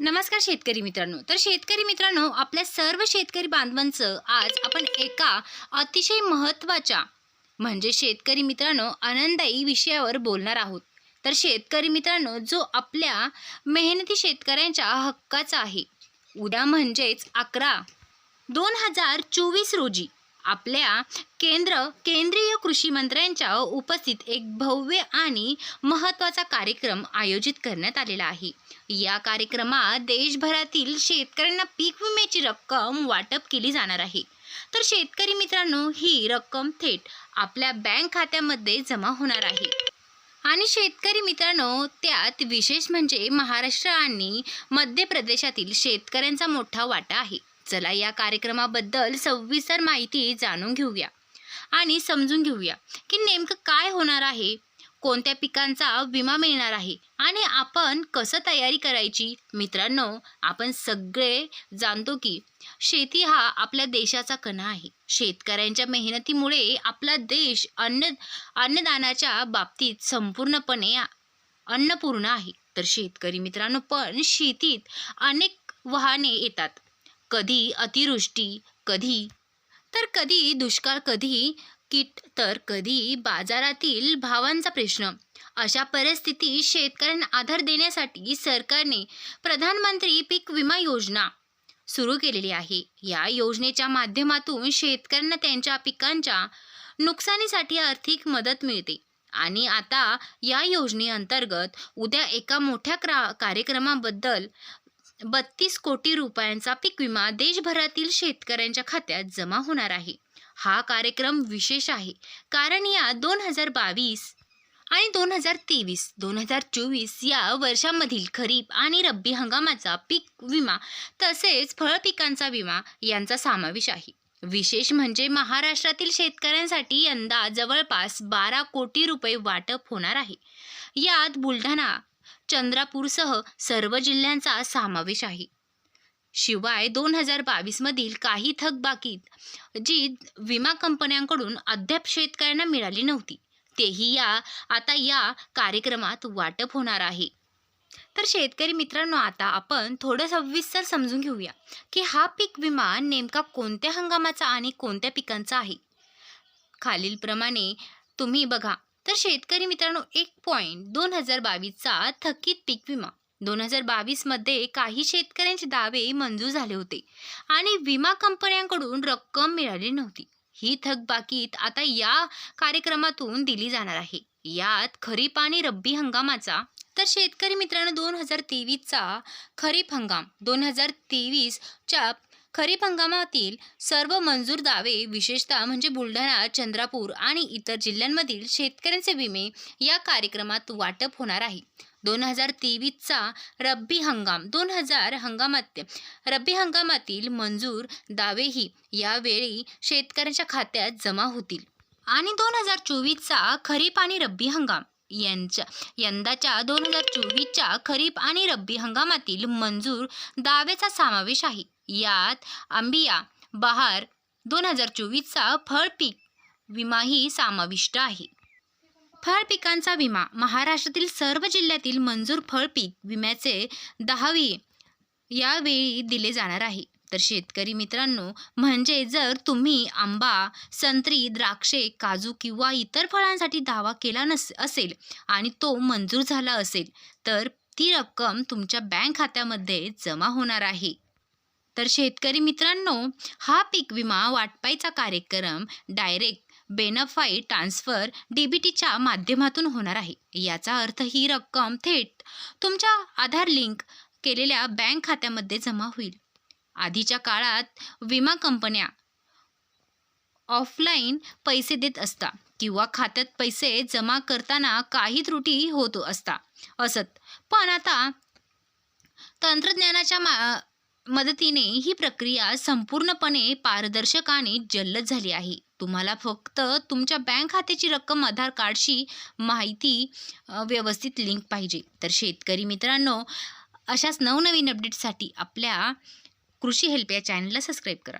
नमस्कार शेतकरी मित्रांनो. तर शेतकरी मित्रांनो आपल्या सर्व शेतकरी बांधवांचं आज आपण एका अतिशय महत्त्वाच्या म्हणजे शेतकरी मित्रांनो आनंददायी विषयावर बोलणार आहोत. तर शेतकरी मित्रांनो जो आपल्या मेहनती शेतकऱ्यांच्या हक्काचा आहे. उद्या म्हणजेच अकरा दोन हजार चोवीस रोजी आपल्या केंद्र केंद्रीय कृषी मंत्र्यांच्या उपस्थित एक भव्य आणि महत्त्वाचा कार्यक्रम आयोजित करण्यात आलेला आहे. या कार्यक्रमात देशभरातील शेतकऱ्यांना पीक विम्याची रक्कम वाटप केली जाणार आहे. तर शेतकरी मित्रांनो ही रक्कम थेट आपल्या बँक खात्यामध्ये जमा होणार आहे. आणि शेतकरी मित्रांनो त्यात विशेष म्हणजे महाराष्ट्र आणि मध्य प्रदेशातील शेतकऱ्यांचा मोठा वाटा आहे. चला या कार्यक्रमाबद्दल सविस्तर माहिती जाणून घेऊया आणि समजून घेऊया की नेमकं काय होणार आहे कोणत्या पिकांचा विमा मिळणार आहे आणि आपण कसं तयारी करायची? मित्रांनो आपण सगळे जाणतो की शेती हा आपल्या देशाचा कणा आहे. शेतकऱ्यांच्या मेहनतीमुळे आपला देश अन्न अन्नदानाच्या बाबतीत संपूर्णपणे अन्नपूर्ण आहे. तर शेतकरी मित्रांनो पण शेतीत अनेक वाहने येतात. कधी अतिवृष्टी कधी तर कधी दुष्काळ कधी कीट तर कधी बाजारातील भावांचा प्रश्न. अशा परिस्थितीत शेतकऱ्यांना आधार देण्यासाठी सरकारने प्रधानमंत्री पीक विमा योजना सुरू केलेली आहे. या योजनेच्या माध्यमातून शेतकऱ्यांना त्यांच्या पिकांच्या नुकसानीसाठी आर्थिक मदत मिळते. आणि आता या योजनेअंतर्गत उद्या एका मोठ्या क्रा कार्यक्रमाबद्दल बत्तीस कोटी रुपयांचा पीक विमा देशभरातील शेतकऱ्यांच्या खात्यात जमा होणार आहे. हा कार्यक्रम विशेष आहे. कारण या दोन हजार बावीस आणि दोन हजार तेवीस दोन हजार चोवीस या वर्षामधील खरीप आणि रब्बी हंगामाचा पीक विमा तसेच फळपिकांचा विमा यांचा समावेश आहे. विशेष म्हणजे महाराष्ट्रातील शेतकऱ्यांसाठी यंदा जवळपास बारा कोटी रुपये वाटप होणार आहे. यात बुलढाणा चंद्रापूरसह सर्व जिल्ह्यांचा समावेश आहे. शिवाय दोन हजार बावीसमधील काही थकबाकीत जी विमा कंपन्यांकडून अद्याप शेतकऱ्यांना मिळाली नव्हती तेही या आता या कार्यक्रमात वाटप होणार आहे. तर शेतकरी मित्रांनो आता आपण थोडं सविस्तर समजून घेऊया की हा पीक विमा नेमका कोणत्या हंगामाचा आणि कोणत्या पिकांचा आहे. खालीलप्रमाणे तुम्ही बघा. तर शेतकरी मित्रांनो एक पॉईंट दोन हजार बावीसचा थकीत पीक विमा. दोन हजार बावीसमध्ये काही शेतकऱ्यांचे दावे मंजूर झाले होते आणि विमा कंपन्यांकडून रक्कम मिळाली नव्हती. ही थकबाकीत आता या कार्यक्रमातून दिली जाणार आहे. यात खरीप आणि रब्बी हंगामाचा तर शेतकरी मित्रांनो दोन हजार तेवीसचा खरीप हंगाम दोन हजार तेवीसच्या खरीप हंगामातील सर्व मंजूर दावे विशेषतः म्हणजे बुलढाणा चंद्रापूर आणि इतर जिल्ह्यांमधील शेतकऱ्यांचे विमे या कार्यक्रमात वाटप होणार आहे. दोन हजार तेवीसचा रब्बी हंगाम दोन हजार हंगामात रब्बी हंगामातील मंजूर दावेही यावेळी शेतकऱ्यांच्या खात्यात जमा होतील. आणि दोन हजार चोवीसचा खरीप आणि रब्बी हंगाम. यांच्या यंदाच्या दोन हजार चोवीसच्या खरीप आणि रब्बी हंगामातील मंजूर दाव्याचा समावेश आहे. यात आंबिया बहार दोन हजार चोवीसचा फळ पीक विमाही समाविष्ट आहे. फळ पिकांचा विमा महाराष्ट्रातील सर्व जिल्ह्यातील मंजूर फळ पीक विम्याचे दहावी यावेळी दिले जाणार आहे. तर शेतकरी मित्रांनो म्हणजे जर तुम्ही आंबा संत्री द्राक्षे काजू किंवा इतर फळांसाठी दावा केला नस असेल आणि तो मंजूर झाला असेल तर ती रक्कम तुमच्या बँक खात्यामध्ये जमा होणार आहे. तर शेतकरी मित्रांनो हा पीक विमा वाटपाईचा कार्यक्रम direct benefit transfer D B टीच्या माध्यमातून होणार आहे. याचा अर्थ ही रक्कम थेट तुमच्या आधार लिंक केलेल्या बँक खात्यामध्ये जमा होईल. आधीच्या काळात विमा कंपन्या ऑफलाईन पैसे देत असता किंवा खात्यात पैसे जमा करताना काही त्रुटी होत असता. असत. पण आता तंत्रज्ञानाच्या मा मदतीने ही प्रक्रिया संपूर्णपणे पारदर्शक आणि जलद झाली आहे. तुम्हाला फक्त तुमच्या बँक खात्याची रक्कम आधार कार्डशी माहिती व्यवस्थित लिंक पाहिजे. तर शेतकरी मित्रांनो अशाच नवनवीन अपडेटसाठी आपल्या कृषी हेल्प या चॅनलला सबस्क्राईब करा.